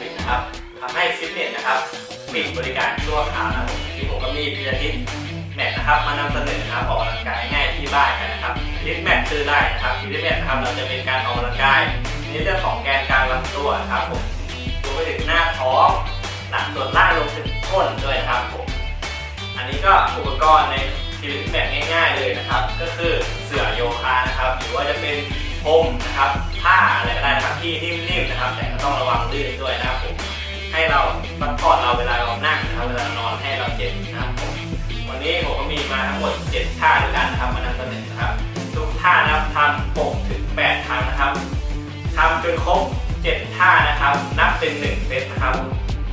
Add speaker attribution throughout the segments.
Speaker 1: วิดนะครับทำให้ฟิตเนสนะครับปิดบริการชั่วคราวนะผมที่ผมก็มีพิจารณาแมทนะครับมานำเสนอนะครับออกกำลังกายง่ายที่บ้านกันนะครับลิฟแมทซื้อได้นะครับลิฟแมทนะครับเราจะเป็นการออกกำลังกายในเรื่องของแกนกลางลำตัวนะครับผมรวมไปถึงหน้าท้องหลังส่วนล่างลงถึงก้นด้วยนะครับผมอันนี้ก็อุปกรณ์ในชีวิตแบบง่าย ๆเลยนะครับ ก็คือเสื่อโยคะนะครับ หรือว่าจะเป็น พรมนะครับผ้าอะไรก็ได้นะครับที่นิ่มๆนะครับ แต่ก็ต้องระวังลื่นด้วยนะครับผมให้เราซัพพอร์ตเราเวลาเรานั่งนะครับเวลานอนให้เราเจ็บนะครับผมวันนี้ผมก็มีมาทั้งหมด 7 ท่าด้วยกันนะครับมานำเสนอนะครับทุกท่านะครับทำ6ถึง8ครั้งนะครับทำจนครบ 7 ท่านะครับ นับเป็น 1 เซตนะครับ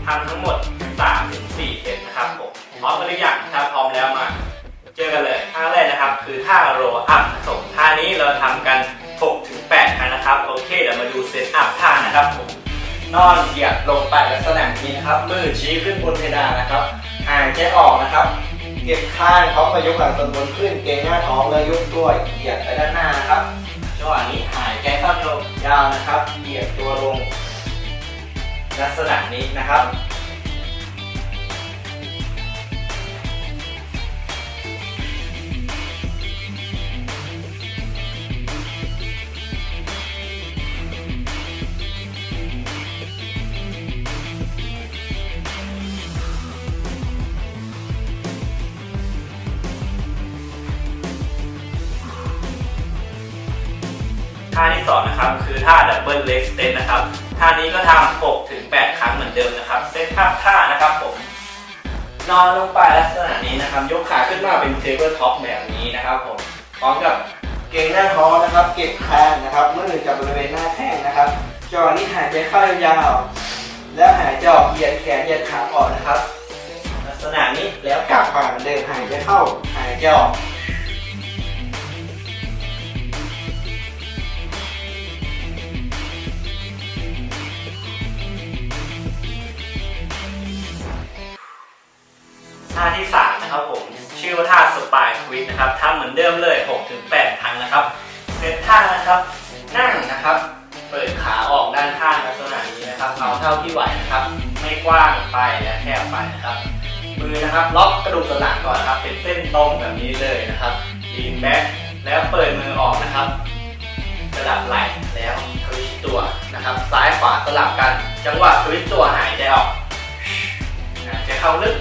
Speaker 1: ทำทั้งหมด3ถึง4เซตนะครับผมพร้อมกันหรือยังถ้าพร้อมแล้วมา เจอกันเลยท่าแรกนะครับ คือท่าโรอัพผสมท่านี้ นอนเหยียดลงไปลักษณะนี้นะครับ มือชี้ขึ้นบนเพดานนะครับ หายใจออกนะครับ เก็บข้างท้องประยกหลังส่วนบนขึ้น เกรงหน้าท้องแล้วยกตัวเหยียดไปด้านหน้านะครับจังหวะนี้หายใจเข้าลงยาวนะครับ เหยียดตัวลง ลักษณะนี้นะครับ ท่าที่สองนะครับคือท่าดับเบิลเล g สเต t นะครับท่านี้ก็ทำ6ถึง8ครั้งเหมือนเดิมนะครับ เซตภาพท่านะครับผมนอนลงไปลักษณะนี้นะครับ ยกขาขึ้นมาเป็นเทเบิลท็อปแบบนี้นะครับผมพร้อมกับเกรงหน้าท้องนะครับ เก็บแขนนะครับมือจับบริเวณหน้าแข้งนะครับจอนี้หายใจเข้ายาวๆแล้วหายใจออกเหยียดแขนเหยียดขาออกนะครับ ลักษณะนี้แล้วกลับมาเหมือนเดิมหายใจเข้าหายใจออก ท่าที่3นะครับผมชื่อว่าท่าสปายควิดนะครับทำเหมือนเดิมเลย6ถึง8ครั้งนะครับเซตท่านะครับนั่งนะครับ เปิดขาออกด้านข้างลักษณะนี้นะครับเอาเท่าที่ไหวนะครับ ไม่กว้างไปและแคบไปนะครับ มือนะครับล็อกกระดูกสันหลังก่อนนะครับ เป็นเส้นตรงแบบนี้เลยนะครับลีนแบ็คแล้วเปิดมือออกนะครับสลับไหล่แล้วทวิสต์ตัวนะครับ ซ้ายขวาสลับกัน จังหวะทวิสต์ตัวหายใจออกหายใจเข้าลึก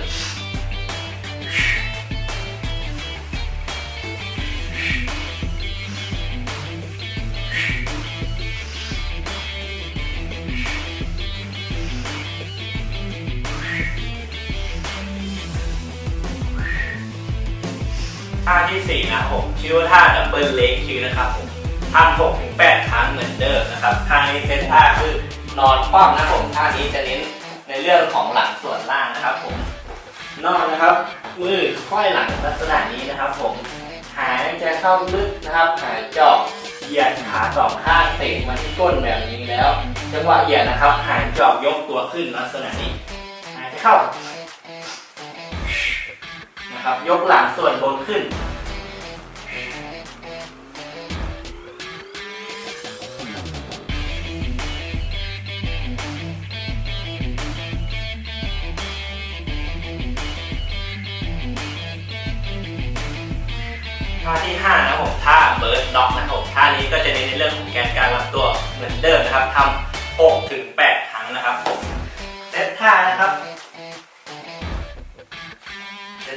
Speaker 1: าที่ 4 นะครับผมชื่อว่าท่าดับเบิลเลกคิวนะครับผมทำ6ถึง8ครั้งเหมือนเดิมนะครับท่านี้เซตท่าคือนอนคว่ำนะครับผมท่านี้จะเน้นในเรื่องของหลังส่วนล่างนะครับผมนอนนะครับ มือค่อยหลังลักษณะนี้นะครับ ผมหายใจเข้าลึกนะครับหายจอกเหยียดขาสองข้างเตะมาที่ก้นแบบนี้แล้วจังหวะเหยียดนะครับ หายจออกยกตัวขึ้นลักษณะนี้ หายใจเข้า นะครับ ยกหลังส่วนบนขึ้น ท่าที่ 5 นะครับผมท่าเบิร์ดด็อกนะครับผมท่านี้ก็จะเน้นในเรื่องของแกนการลำตัวเหมือนเดิมนะครับทำ6ถึง8ครั้งนะครับผมเซตท่านะครับ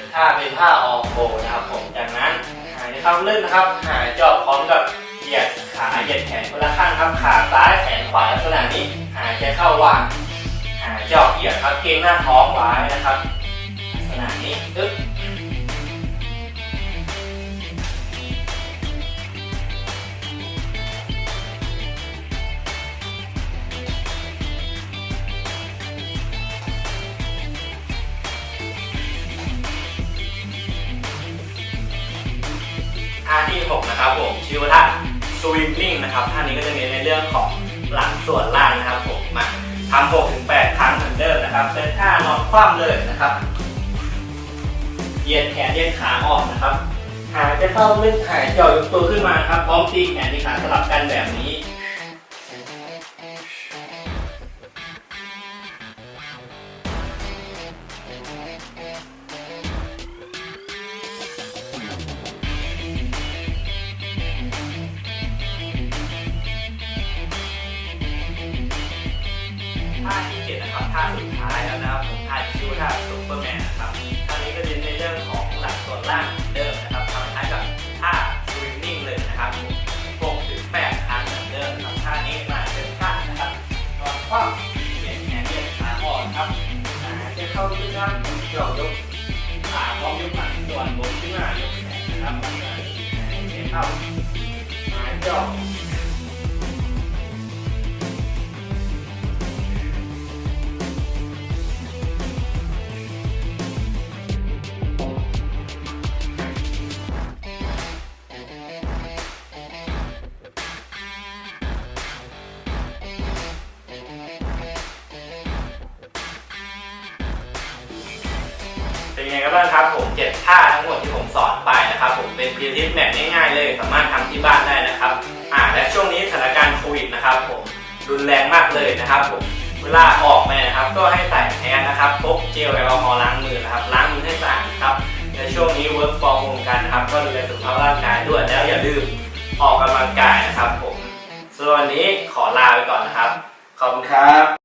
Speaker 1: เป็นท่าเป็นท่าออโบนะครับผมจากนั้นหายใจเข้าลึกนะครับ หายจอบพร้อมกับเหยียดขาเหยียดแขนคนละข้างครับขาซ้ายแขนขวาลักษณะนี้ หายใจเข้าวางหายจอบเหยียดครับเกรงหน้าท้องไว้นะครับลักษณะนี้อึ๊บ ท่าที่หกนะครับผมชื่อว่าท่าสวิมมิ่งนะครับท่านี้ก็จะเน้นในเรื่องของหลังส่วนล่างนะครับผมมาทำหกถึงแปดครั้งเหมือนเดิมนะครับเป็นท่านอนคว่ำเลยนะครับเหยียดแขนเหยียดขาออกนะครับหายใจเข้าลึกหายใจออกยกตัวขึ้นมาครับพร้อมตีแขนตีขาสลับกันแบบนี้ เห็นนะครับท่าสุดท้ายแล้วนะครับผมท่าคิ้วท่าซุปเปอร์แมนนะครับท่านี้ก็เน้นในเรื่องของหลักส่วนล่างเดิมนะครับทำคล้ายกับท่าสวิมมิ่งเลยนะครับหกถึงแปดครั้งเหมือนเดิมครับท่านี้มาเป็นท่านะครับนอนคว่ำเหยียดแขนเหยียดขาอ่อนครับจะเข้าลึกครับเกี่ยวยกขาพร้อมยกหลังส่วนบนขึ้นมายกแขนนะครับหายเข้าหายจอก งครับผมเจ็ดท่าทั้งหมดที่ผมสอนไปนะครับผมเป็นพิธีแบบง่ายๆเลย สามารถทำที่บ้านได้นะครับอ่าและช่วงนี้สถานการณ์โควิดนะครับผมรุนแรงมากเลยนะครับผมเวลาออกมานะครับ ก็ให้ใส่แมสนะครับพกเจลแอลกอฮอล์ล้างมือนะครับล้างมือให้สะอาดครับในช่วงนี้ work from home กันนะครับก็ดูแลสุขภาพร่างกายด้วยแล้วอย่าลืมออกกำลังกายนะครับผมส่วนวันนี้ขอลาไปก่อนนะครับขอบคุณครับ